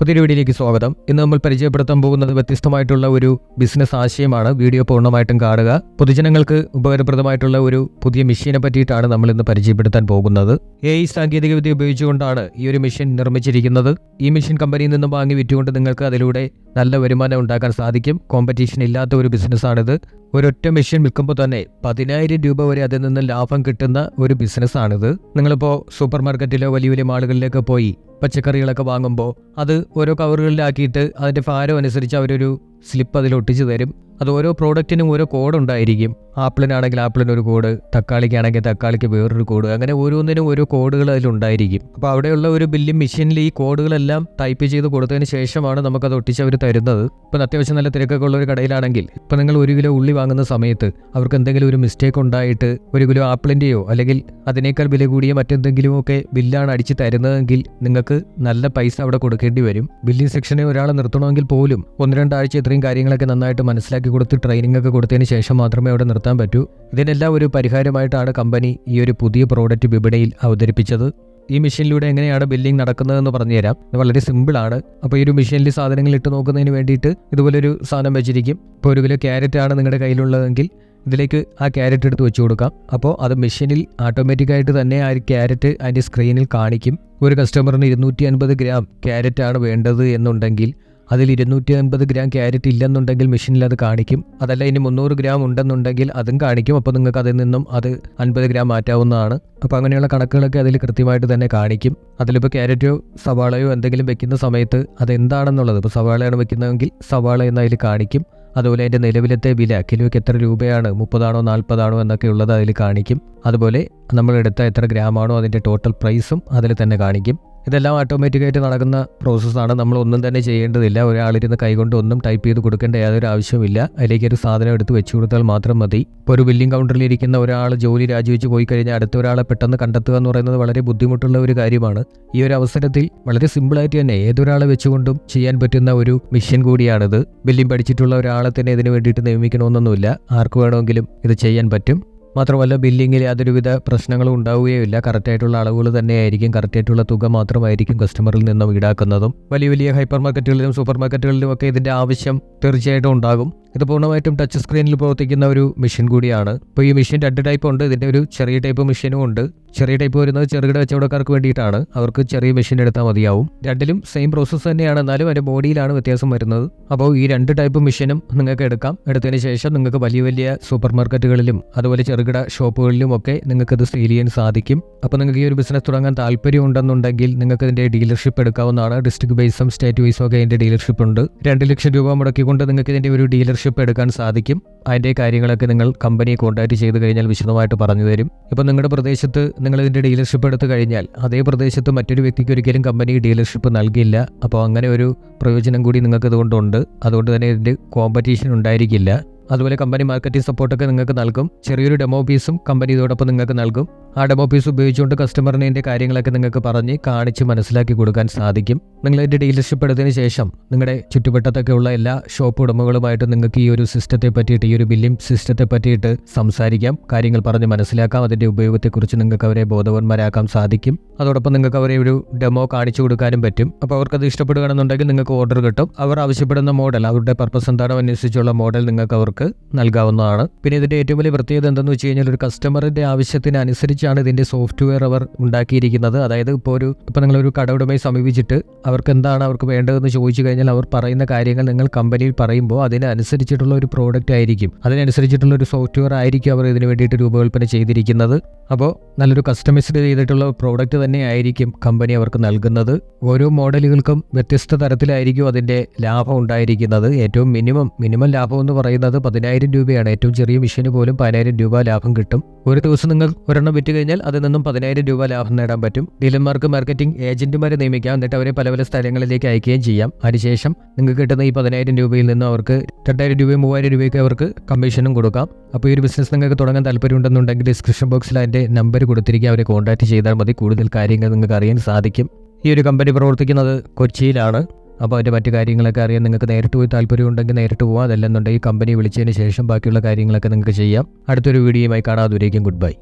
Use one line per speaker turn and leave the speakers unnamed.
പുതിയൊരു വീഡിയോയിലേക്ക് സ്വാഗതം. ഇന്ന് നമ്മൾ പരിചയപ്പെടുത്താൻ പോകുന്നത് വ്യത്യസ്തമായിട്ടുള്ള ഒരു ബിസിനസ് ആശയമാണ്. വീഡിയോ പൂർണമായിട്ടും കാണുക. പൊതുജനങ്ങൾക്ക് ഉപകാരപ്രദമായിട്ടുള്ള ഒരു പുതിയ മെഷീനെ പറ്റിയിട്ടാണ് നമ്മൾ ഇന്ന് പരിചയപ്പെടുത്താൻ പോകുന്നത്. എ ഐ സാങ്കേതികവിദ്യ ഉപയോഗിച്ചുകൊണ്ടാണ് ഈ ഒരു മെഷീൻ നിർമ്മിച്ചിരിക്കുന്നത്. ഈ മെഷീൻ കമ്പനിയിൽ നിന്നും വാങ്ങി വിറ്റുകൊണ്ട് നിങ്ങൾക്ക് അതിലൂടെ നല്ല വരുമാനം ഉണ്ടാക്കാൻ സാധിക്കും. കോമ്പറ്റീഷൻ ഇല്ലാത്ത ഒരു ബിസിനസ്സാണിത് ഒരൊറ്റ മെഷീൻ വിൽക്കുമ്പോൾ തന്നെ പതിനായിരം രൂപ വരെ അതിൽ നിന്ന് ലാഭം കിട്ടുന്ന ഒരു ബിസിനസ്സാണിത് നിങ്ങളിപ്പോൾ സൂപ്പർ മാർക്കറ്റിലോ വലിയ വലിയ മാളുകളിലൊക്കെ പോയി പച്ചക്കറികളൊക്കെ വാങ്ങുമ്പോൾ അത് ഓരോ കവറുകളിലാക്കിയിട്ട് അതിന്റെ ഭാരം അനുസരിച്ച് അവരൊരു സ്ലിപ്പ് അതിൽ ഒട്ടിച്ച് തരും. അത് ഓരോ പ്രോഡക്റ്റിനും ഓരോ കോഡ് ഉണ്ടായിരിക്കും. ആപ്പിളിനാണെങ്കിൽ ആപ്പിളിന് ഒരു കോഡ് തക്കാളിക്കാണെങ്കിൽ തക്കാളിക്ക് വേറൊരു കോഡ് അങ്ങനെ ഓരോന്നിനും ഓരോ കോഡുകൾ അതിലുണ്ടായിരിക്കും അപ്പോൾ അവിടെയുള്ള ഒരു ബില്ലിംഗ് മെഷീനിൽ ഈ കോഡുകളെല്ലാം ടൈപ്പ് ചെയ്ത് കൊടുത്തതിന് ശേഷമാണ് നമുക്കത് ഒട്ടിച്ച് അവർ തരുന്നത്. ഇപ്പം അത്യാവശ്യം നല്ല തിരക്കൊക്കെ ഉള്ള ഒരു കടയിലാണെങ്കിൽ ഇപ്പം നിങ്ങൾ ഒരു കിലോ ഉള്ളി വാങ്ങുന്ന സമയത്ത് അവർക്ക് എന്തെങ്കിലും ഒരു മിസ്റ്റേക്ക് ഉണ്ടായിട്ട് ഒരു കിലോ ആപ്പിളിന്റെയോ അല്ലെങ്കിൽ അതിനേക്കാൾ വില കൂടിയ മറ്റെന്തെങ്കിലുമൊക്കെ ബില്ലാണ് അടിച്ച് തരുന്നതെങ്കിൽ നിങ്ങൾക്ക് നല്ല പൈസ അവിടെ കൊടുക്കേണ്ടി വരും. ബില്ലിംഗ് സെക്ഷനെ ഒരാളെ നിർത്തണമെങ്കിൽ പോലും ഒന്ന് രണ്ടാഴ്ച ഇത്രയും കാര്യങ്ങളൊക്കെ നന്നായിട്ട് മനസ്സിലാക്കി കൊടുത്ത് ട്രെയിനിങ് ഒക്കെ കൊടുത്തതിന് ശേഷം മാത്രമേ അവിടെ നിർത്താൻ പറ്റൂ. ഇതിനെല്ലാം ഒരു പരിഹാരമായിട്ടാണ് കമ്പനി ഈ ഒരു പുതിയ പ്രോഡക്റ്റ് വിപണിയിൽ അവതരിപ്പിച്ചത്. ഈ മെഷീനിലൂടെ എങ്ങനെയാണ് ബില്ലിംഗ് നടക്കുന്നതെന്ന് പറഞ്ഞുതരാം. വളരെ സിമ്പിളാണ് അപ്പോൾ ഈ ഒരു മെഷീനിൽ സാധനങ്ങൾ ഇട്ട് നോക്കുന്നതിന് വേണ്ടിയിട്ട് ഇതുപോലൊരു സാധനം വെച്ചിരിക്കും. ഇപ്പോൾ ഒരു കിലോ ക്യാരറ്റ് ആണ് നിങ്ങളുടെ കയ്യിലുള്ളതെങ്കിൽ ഇതിലേക്ക് ആ ക്യാരറ്റ് എടുത്ത് വെച്ച് കൊടുക്കാം. അപ്പോൾ അത് മെഷീനിൽ ഓട്ടോമാറ്റിക്കായിട്ട് തന്നെ ആ ക്യാരറ്റ് അതിന്റെ സ്ക്രീനിൽ കാണിക്കും. ഒരു കസ്റ്റമറിന് ഇരുന്നൂറ്റി അൻപത് ഗ്രാം ക്യാരറ്റ് ആണ് വേണ്ടത് എന്നുണ്ടെങ്കിൽ അതിൽ ഇരുന്നൂറ്റി അൻപത് ഗ്രാം ക്യാരറ്റ് ഇല്ലെന്നുണ്ടെങ്കിൽ മെഷീനിൽ അത് കാണിക്കും. അതല്ല ഇനി മുന്നൂറ് ഗ്രാം ഉണ്ടെന്നുണ്ടെങ്കിൽ അതും കാണിക്കും. അപ്പോൾ നിങ്ങൾക്ക് അതിൽ നിന്നും അത് അൻപത് ഗ്രാം മാറ്റാവുന്നതാണ്. അപ്പോൾ അങ്ങനെയുള്ള കണക്കുകളൊക്കെ അതിൽ കൃത്യമായിട്ട് തന്നെ കാണിക്കും. അതിലിപ്പോൾ ക്യാരറ്റോ സവാളയോ എന്തെങ്കിലും വെക്കുന്ന സമയത്ത് അതെന്താണെന്നുള്ളത് ഇപ്പോൾ സവാളയാണ് വെക്കുന്നതെങ്കിൽ സവാള എന്ന് അതിൽ കാണിക്കും. അതുപോലെ അതിന്റെ നിലവിലത്തെ വില കിലോയ്ക്ക് എത്ര രൂപയാണ് മുപ്പതാണോ നാൽപ്പതാണോ എന്നൊക്കെ ഉള്ളത് അതിൽ കാണിക്കും. അതുപോലെ നമ്മളെടുത്ത എത്ര ഗ്രാമാണോ അതിന്റെ ടോട്ടൽ പ്രൈസും അതിൽ തന്നെ കാണിക്കും. ഇതെല്ലാം ഓട്ടോമാറ്റിക്കായിട്ട് നടക്കുന്ന പ്രോസസ്സാണ് നമ്മൾ ഒന്നും തന്നെ ചെയ്യേണ്ടതില്ല. ഒരാളിരുന്ന് കൈകൊണ്ട് ഒന്നും ടൈപ്പ് ചെയ്ത് കൊടുക്കേണ്ട യാതൊരു ആവശ്യമില്ല അതിലേക്ക് ഒരു സാധനം എടുത്ത് വെച്ചു കൊടുത്താൽ മാത്രം മതി. ഇപ്പോൾ ഒരു ബില്ലിംഗ് കൗണ്ടറിൽ ഇരിക്കുന്ന ഒരാൾ ജോലി രാജിവെച്ച് പോയി കഴിഞ്ഞാൽ അടുത്ത ഒരാളെ പെട്ടെന്ന് കണ്ടെത്തുക എന്ന് പറയുന്നത് വളരെ ബുദ്ധിമുട്ടുള്ള ഒരു കാര്യമാണ്. ഈ ഒരു അവസരത്തിൽ വളരെ സിമ്പിളായിട്ട് തന്നെ ഏതൊരാളെ വെച്ചുകൊണ്ടും ചെയ്യാൻ പറ്റുന്ന ഒരു മിഷൻ കൂടിയാണിത്. ബില്ലിംഗ് പഠിച്ചിട്ടുള്ള ഒരാളെ തന്നെ ഇതിന് വേണ്ടിയിട്ട് നിയമിക്കണമെന്നൊന്നുമില്ല. ആർക്ക് വേണമെങ്കിലും ഇത് ചെയ്യാൻ പറ്റും. മാത്രമല്ല ബില്ലിങ്ങിൽ യാതൊരുവിധ പ്രശ്നങ്ങളും ഉണ്ടാവുകയില്ല കറക്റ്റായിട്ടുള്ള അളവുകൾ തന്നെയായിരിക്കും. കറക്റ്റായിട്ടുള്ള തുക മാത്രമായിരിക്കും കസ്റ്റമറിൽ നിന്നും ഈടാക്കുന്നതും. വലിയ വലിയ ഹൈപ്പർ മാർക്കറ്റുകളിലും സൂപ്പർ മാർക്കറ്റുകളിലും ഒക്കെ ഇതിന്റെ ആവശ്യം തീർച്ചയായിട്ടും ഉണ്ടാകും. ഇത് പൂർണമായിട്ടും ടച്ച് സ്ക്രീനിൽ പ്രവർത്തിക്കുന്ന ഒരു മെഷീൻ കൂടിയാണ്. ഇപ്പോൾ ഈ മെഷീൻ രണ്ട് ടൈപ്പ് ഉണ്ട്. ഇതിന്റെ ഒരു ചെറിയ ടൈപ്പ് മെഷീനും ഉണ്ട്. ചെറിയ ടൈപ്പ് വരുന്നത് ചെറുകിട കച്ചവടക്കാർക്ക് വേണ്ടിയിട്ടാണ്. അവർക്ക് ചെറിയ മെഷീൻ എടുത്താൽ മതിയാവും. രണ്ടിലും സെയിം പ്രോസസ്സ് തന്നെയാണ്. എന്നാലും അതിന്റെ ബോഡിയിലാണ് വ്യത്യാസം വരുന്നത്. അപ്പോൾ ഈ രണ്ട് ടൈപ്പ് മെഷീനും നിങ്ങൾക്ക് എടുക്കാം. എടുത്തതിന് ശേഷം നിങ്ങൾക്ക് വലിയ വലിയ സൂപ്പർ മാർക്കറ്റുകളിലും അതുപോലെ ചെറുകിട ഷോപ്പുകളിലും ഒക്കെ നിങ്ങൾക്ക് ഇത് സെയിൽ ചെയ്യാൻ സാധിക്കും. അപ്പോൾ നിങ്ങൾക്ക് ഈ ഒരു ബിസിനസ് തുടങ്ങാൻ താല്പര്യം ഉണ്ടെന്നുണ്ടെങ്കിൽ നിങ്ങൾക്ക് ഇതിന്റെ ഡീലർഷിപ്പ് എടുക്കാവുന്നതാണ്. ഡിസ്ട്രിക്ട് ബേസും സ്റ്റേറ്റ് ബേസും ഒക്കെ അതിന്റെ ഡീലർഷിപ്പ് ഉണ്ട്. രണ്ട് ലക്ഷം രൂപ മുടക്കിക്കൊണ്ട് നിങ്ങൾക്ക് ഇതിന്റെ ഒരു ഡീലർഷിപ്പ് എടുക്കാൻ സാധിക്കും. അതിന്റെ കാര്യങ്ങളൊക്കെ നിങ്ങൾ കമ്പനിയെ കോൺടാക്ട് ചെയ്ത് കഴിഞ്ഞാൽ വിശദമായിട്ട് പറഞ്ഞു തരും. ഇപ്പോൾ നിങ്ങളുടെ പ്രദേശത്ത് നിങ്ങൾ ഇതിന്റെ ഡീലർഷിപ്പ് എടുത്തു കഴിഞ്ഞാൽ അതേ പ്രദേശത്ത് മറ്റൊരു വ്യക്തിക്ക് ഒരിക്കലും കമ്പനി ഡീലർഷിപ്പ് നൽകില്ല. അപ്പോൾ അങ്ങനെ ഒരു പ്രയോജനം കൂടി നിങ്ങൾക്ക് ഇതുകൊണ്ടുണ്ട് അതുകൊണ്ട് തന്നെ ഇതിന്റെ കോമ്പറ്റീഷൻ ഉണ്ടായിരിക്കില്ല. അതുപോലെ കമ്പനി മാർക്കറ്റിംഗ് സപ്പോർട്ടൊക്കെ നിങ്ങൾക്ക് നൽകും. ചെറിയൊരു ഡെമോ പീസും കമ്പനി ഇതോടൊപ്പം നിങ്ങൾക്ക് നൽകും. ആ ഡെമോ പീസ് ഉപയോഗിച്ചുകൊണ്ട് കസ്റ്റമറിനെ ഇതിന്റെ കാര്യങ്ങളൊക്കെ നിങ്ങൾക്ക് പറഞ്ഞ് കാണിച്ച് മനസ്സിലാക്കി കൊടുക്കാൻ സാധിക്കും. നിങ്ങൾ ഇതിന്റെ ഡീലർഷിപ്പ് എടുത്തതിന് ശേഷം നിങ്ങളുടെ ചുറ്റുവട്ടത്തൊക്കെ ഉള്ള എല്ലാ ഷോപ്പ് ഉടമകളുമായിട്ട് നിങ്ങൾക്ക് ഈ ഒരു സിസ്റ്റത്തെ പറ്റിയിട്ട് ഈ ഒരു ബില്ലിംഗ് സിസ്റ്റത്തെ പറ്റിയിട്ട് സംസാരിക്കാം. കാര്യങ്ങൾ പറഞ്ഞ് മനസ്സിലാക്കാം. അതിന്റെ ഉപയോഗത്തെക്കുറിച്ച് നിങ്ങൾക്ക് അവരെ ബോധവാന്മാരാക്കാൻ സാധിക്കും. അതോടൊപ്പം നിങ്ങൾക്ക് അവരെ ഒരു ഡെമോ കാണിച്ചു കൊടുക്കാനും പറ്റും. അപ്പോൾ അവർക്കത് ഇഷ്ടപ്പെടുകയാണെന്നുണ്ടെങ്കിൽ നിങ്ങൾക്ക് ഓർഡർ കിട്ടും. അവർ ആവശ്യപ്പെടുന്ന മോഡൽ അവരുടെ പർപ്പസ് എന്താണോ അനുസരിച്ചുള്ള മോഡൽ നിങ്ങൾക്ക് അവർക്ക് നൽകാവുന്നതാണ്. പിന്നെ ഇതിന്റെ ഏറ്റവും വലിയ പ്രത്യേകത എന്തെന്ന് വെച്ച് കഴിഞ്ഞാൽ ഒരു കസ്റ്റമറിന്റെ ആവശ്യത്തിനനുസരിച്ചാണ് ഇതിന്റെ സോഫ്റ്റ്വെയർ അവർ ഉണ്ടാക്കിയിരിക്കുന്നത്. അതായത് ഇപ്പോൾ ഒരു ഇപ്പോൾ നിങ്ങളൊരു കടയുടമയെ സമീപിച്ചിട്ട് അവർക്ക് എന്താണ് അവർക്ക് വേണ്ടതെന്ന് ചോദിച്ചു കഴിഞ്ഞാൽ അവർ പറയുന്ന കാര്യങ്ങൾ നിങ്ങൾ കമ്പനിയിൽ പറയുമ്പോൾ അതിനനുസരിച്ചിട്ടുള്ള ഒരു പ്രോഡക്റ്റ് ആയിരിക്കും. അതിനനുസരിച്ചിട്ടുള്ള ഒരു സോഫ്റ്റ്വെയർ ആയിരിക്കും അവർ ഇതിന് വേണ്ടിയിട്ട് രൂപകൽപ്പന ചെയ്തിരിക്കുന്നത്. അപ്പോൾ നല്ലൊരു കസ്റ്റമൈസ്ഡ് ചെയ്തിട്ടുള്ള പ്രോഡക്റ്റ് തന്നെ ആയിരിക്കും കമ്പനി അവർക്ക് നൽകുന്നത്. ഓരോ മോഡലുകൾക്കും വ്യത്യസ്ത തരത്തിലായിരിക്കും അതിന്റെ ലാഭം ഉണ്ടായിരിക്കുന്നത്. ഏറ്റവും മിനിമം മിനിമം ലാഭം എന്ന് പറയുന്നത് പതിനായിരം രൂപയാണ്. ഏറ്റവും ചെറിയ മെഷീന് പോലും പതിനായിരം രൂപ ലാഭം കിട്ടും. ഒരു ദിവസം നിങ്ങൾ ഒരെണ്ണം വിറ്റ് കഴിഞ്ഞാൽ അതിൽ നിന്നും പതിനായിരം രൂപ ലാഭം നേടാൻ പറ്റും. ഡീലർമാർക്ക് മാർക്കറ്റിംഗ് ഏജന്റുമാരെ നിയമിക്കാം. എന്നിട്ട് അവരെ പല പല സ്ഥലങ്ങളിലേക്ക് അയക്കുകയും ചെയ്യാം. അതിനുശേഷം നിങ്ങൾക്ക് കിട്ടുന്ന ഈ പതിനായിരം രൂപയിൽ നിന്ന് അവർക്ക് രണ്ടായിരം രൂപയും മൂവായിരം രൂപയൊക്കെ അവർക്ക് കമ്മീഷനും കൊടുക്കാം. അപ്പോൾ ഈ ഒരു ബിസിനസ് നിങ്ങൾക്ക് തുടങ്ങാൻ താല്പര്യമുണ്ടെന്നുണ്ടെങ്കിൽ ഡിസ്ക്രിപ്ഷൻ ബോക്സിൽ അതിന്റെ നമ്പർ കൊടുത്തിരിക്കുക. അവരെ കോൺടാക്ട് ചെയ്താൽ മതി. കൂടുതൽ കാര്യങ്ങൾ നിങ്ങൾക്ക് അറിയാൻ സാധിക്കും. ഈ ഒരു കമ്പനി പ്രവർത്തിക്കുന്നത് കൊച്ചിയിലാണ്. അപ്പോൾ അതിന്റെ മറ്റു കാര്യങ്ങളൊക്കെ അറിയാൻ നിങ്ങൾക്ക് നേരിട്ട് പോയി താല്പര്യമുണ്ടെങ്കിൽ നേരിട്ട് പോകാം അതല്ലെന്നുണ്ടെങ്കിൽ കമ്പനി വിളിച്ചതിന് ശേഷം ബാക്കിയുള്ള കാര്യങ്ങളൊക്കെ നിങ്ങൾക്ക് ചെയ്യാം. അടുത്തൊരു വീഡിയോയുമായി കാണാതെ ഗുഡ് ബൈ